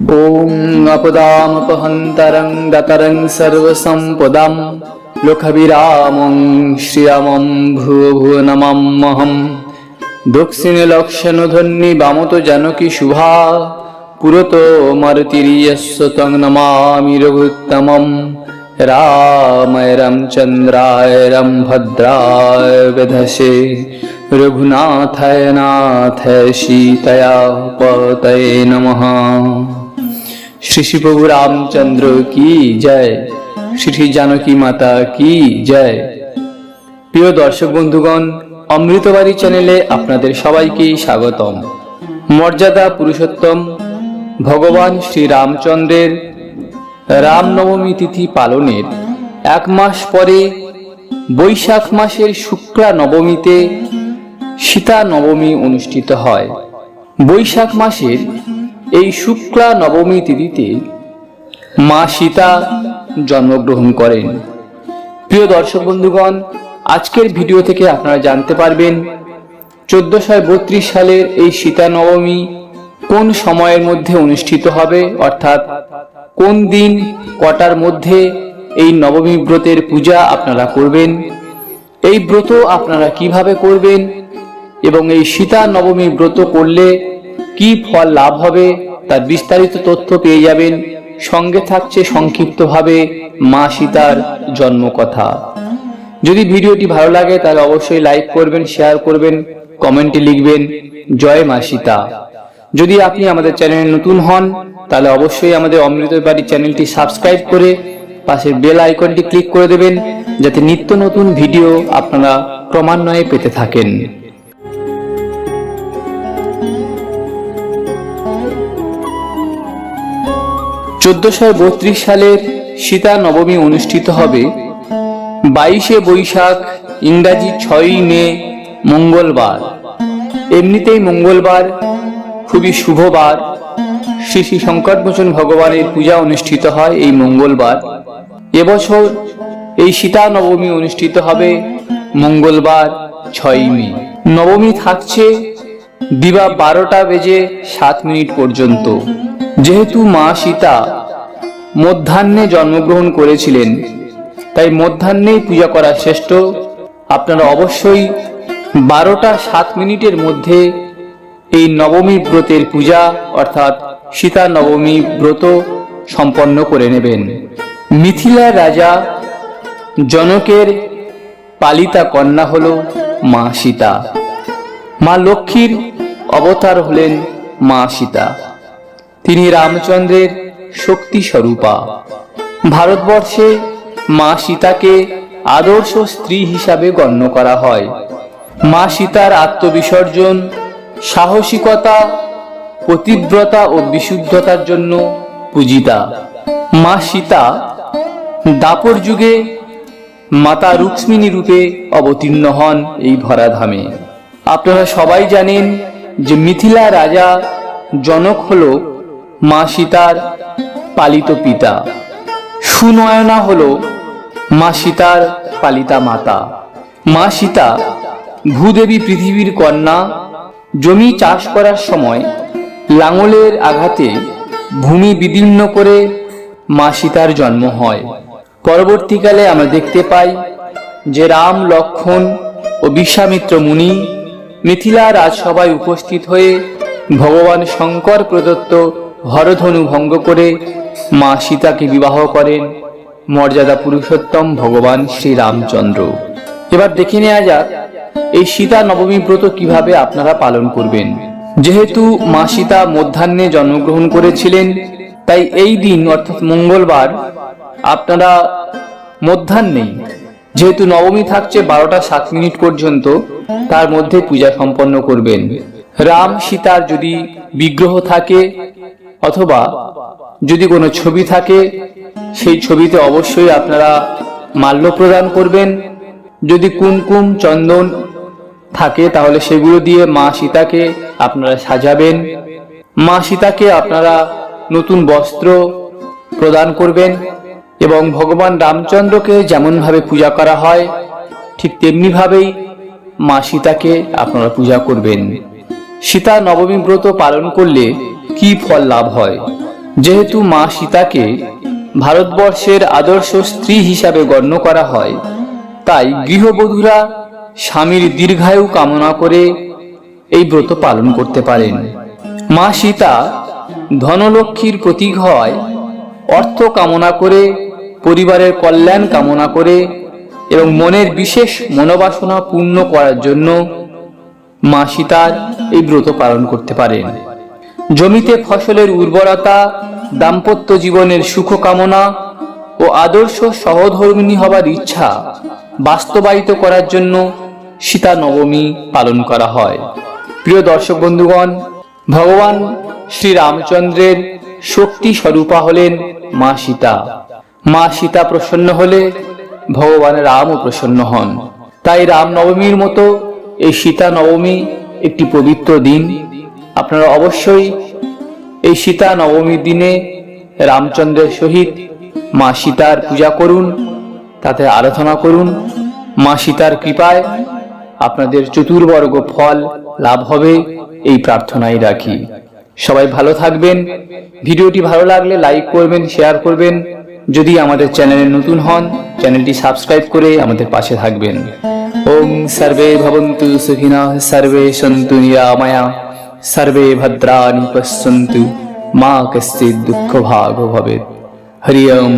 ॐ अपदामपहन्तरं गतरं सर्वसम्पदं लुखविरामं श्रियमं भुवभुवनमहं दक्षिणलक्षणधन्नि वामतो जानकी शुभा पुरतो मरुतिर्यस्व तं नमामि रघुत्तमं रामय चन्द्रायरं रं भद्राय विधसे रघुनाथय नाथय सीतया पतये नमः শ্রী প্রভু রামচন্দ্র কি জয়? শ্রী জানকী মাতা কি জয়? প্রিয় দর্শক বন্ধুগণ, অমৃতবাড়ি চ্যানেলে আপনাদের সবাইকে স্বাগতম। মর্যাদা পুরুষোত্তম, ভগবান শ্রী রামচন্দ্রের রামনবমী তিথি পালনের এক মাস পরে বৈশাখ মাসের শুক্লা নবমীতে সীতা নবমী অনুষ্ঠিত হয়। বৈশাখ মাসের এই শুক্লা নবমী তিথিতে মা সীতা জন্মগ্রহণ করেন। প্রিয় দর্শক বন্ধুগণ, আজকের ভিডিও থেকে আপনারা জানতে পারবেন চোদ্দশো বত্রিশ সালের এই সীতা নবমী কোন সময়ের মধ্যে অনুষ্ঠিত হবে, অর্থাৎ কোন দিন কটার মধ্যে এই নবমী ব্রতের পূজা আপনারা করবেন, এই ব্রত আপনারা কীভাবে করবেন এবং এই সীতা নবমী ব্রত করলে কি ফল লাভ হবে, তার বিস্তারিত তথ্য পেয়ে যাবেন সঙ্গে থাকছে সংক্ষিপ্তভাবে মা সীতার জন্মকথা। যদি ভিডিওটি ভালো লাগে, তাহলে অবশ্যই লাইক করবেন, শেয়ার করবেন, কমেন্টে লিখবেন, জয় মা সীতা। যদি আপনি আমাদের চ্যানেলে নতুন হন, তাহলে অবশ্যই আমাদের অমৃত বাড়ি চ্যানেলটি সাবস্ক্রাইব করে পাশের বেল আইকনটি ক্লিক করে দেবেন, যাতে নিত্য নতুন ভিডিও আপনারা ক্রমান্বয়ে পেতে থাকেন। চোদ্দশো বত্রিশ সালের সীতা নবমী অনুষ্ঠিত হবে। বাইশে বৈশাখ, ইংরাজি ছয়ই মে, মঙ্গলবার। এমনিতেই মঙ্গলবার খুবই শুভবার শ্রী শ্রী সংকটমোচন ভগবানের পূজা অনুষ্ঠিত হয় এই মঙ্গলবার। এবছর এই সীতা নবমী অনুষ্ঠিত হবে মঙ্গলবার ছয়ই মে। নবমী থাকছে দিবা বারোটা বেজে সাত মিনিট পর্যন্ত। যেহেতু মা সীতা মধ্যাহ্নে জন্মগ্রহণ করেছিলেন। তাই মধ্যাহ্নেই পূজা করা শ্রেষ্ঠ। আপনারা অবশ্যই বারোটা সাত মিনিটের মধ্যে এই নবমী ব্রতের পূজা, অর্থাৎ সীতা নবমী ব্রত সম্পন্ন করে নেবেন। মিথিলার রাজা জনকের পালিতা কন্যা হল মা সীতা। মা লক্ষ্মীর অবতার হলেন মা সীতা। তিনি রামচন্দ্রের শক্তি স্বরূপা ভারতবর্ষে মা সীতাকে আদর্শ স্ত্রী হিসাবে গণ্য করা হয়। মা সীতার আত্মবিসর্জন, সাহসিকতা, পতিব্রতা ও বিশুদ্ধতার জন্য পূজিতা। মা সীতা দাপর যুগে মাতা রুক্মিণী রূপে অবতীর্ণ হন এই ধরাধামে আপনারা সবাই জানেন যে মিথিলা রাজা জনক হল মা সীতার পালিত পিতা। সুনয়না হল মা সীতার পালিতা মাতা। মা সীতা ভূদেবী পৃথিবীর কন্যা, জমি চাষ করার সময় লাঙলের আঘাতে ভূমি বিদীর্ণ করে মা সীতার জন্ম হয়। পরবর্তীকালে আমরা দেখতে পাই যে রাম, লক্ষণ ও বিশ্বামিত্র মুনি মিথিলা রাজসভায় উপস্থিত হয়ে ভগবান শঙ্কর প্রদত্ত হরধনু ভঙ্গ করে মা সীতাকে বিবাহ করেন। মর্যাদা পুরুষোত্তম ভগবান শ্রী রামচন্দ্র এবার দেখে নেওয়া যাক, এই সীতা নবমী ব্রত কীভাবে আপনারা পালন করবেন। যেহেতু মা সীতা মধ্যাহ্নে জন্মগ্রহণ করেছিলেন, তাই এই দিন অর্থাৎ মঙ্গলবার আপনারা মধ্যাহ্নেই যেহেতু নবমী থাকছে বারোটা সাত মিনিট পর্যন্ত, তার মধ্যে পূজা সম্পন্ন করবেন। রাম সীতার যদি বিগ্রহ থাকে অথবা যদি কোনো ছবি থাকে, সেই ছবিতে অবশ্যই আপনারা মাল্য প্রদান করবেন। যদি কুমকুম চন্দন থাকে, তাহলে সেগুলো দিয়ে মা সীতাকে আপনারা সাজাবেন। মা সীতাকে আপনারা নতুন বস্ত্র প্রদান করবেন এবং ভগবান রামচন্দ্রকে যেমনভাবে পূজা করা হয়, ঠিক তেমনিভাবেই মা সীতাকে আপনারা পূজা করবেন। সীতা নবমী ব্রত পালন করলে কি ফল লাভ হয়? যেহেতু মা সীতাকে ভারতবর্ষের আদর্শ স্ত্রী হিসাবে গণ্য করা হয়, তাই গৃহবধূরা স্বামীর দীর্ঘায়ু কামনা করে এই ব্রত পালন করতে পারেন। মা সীতা ধনলক্ষ্মীর প্রতীক হয় অর্থ কামনা করে, পরিবারের কল্যাণ কামনা করে এবং মনের বিশেষ মনোবাসনা পূর্ণ করার জন্য মা সীতার এই ব্রত পালন করতে পারেন। জমিতে ফসলের উর্বরতা, দাম্পত্য জীবনের সুখ কামনা ও আদর্শ সহধর্মিণী হবার ইচ্ছা বাস্তবায়িত করার জন্য সীতা নবমী পালন করা হয়। প্রিয় দর্শক বন্ধুগণ, ভগবান শ্রী রামচন্দ্রের শক্তি স্বরূপা হলেন মা সীতা। মা সীতা প্রসন্ন হলে ভগবান রামও প্রসন্ন হন। তাই রাম নবমীর মতো এই সীতা নবমী একটি পবিত্র দিন আপনারা অবশ্যই এই সীতা নবমীর দিনে রামচন্দ্রের সহিত মা সীতার পূজা করুন, তাতে আরাধনা করুন। মা সীতার কৃপায় আপনাদের চতুর্বর্গ ফল লাভ হবে, এই প্রার্থনাই রাখি। সবাই ভালো থাকবেন। ভিডিওটি ভালো লাগলে লাইক করবেন, শেয়ার করবেন। যদি আমাদের চ্যানেলে নতুন হন, চ্যানেলটি সাবস্ক্রাইব করে আমাদের পাশে থাকবেন। ওম সর্বে ভবন্তু সুখিনা, সর্বে সন্তু নিরাময়া। সর্বে ভদ্রাণি পশ্যন্তু মা কশ্চিৎ দুঃখ ভাগ ভবেৎ হরি ওম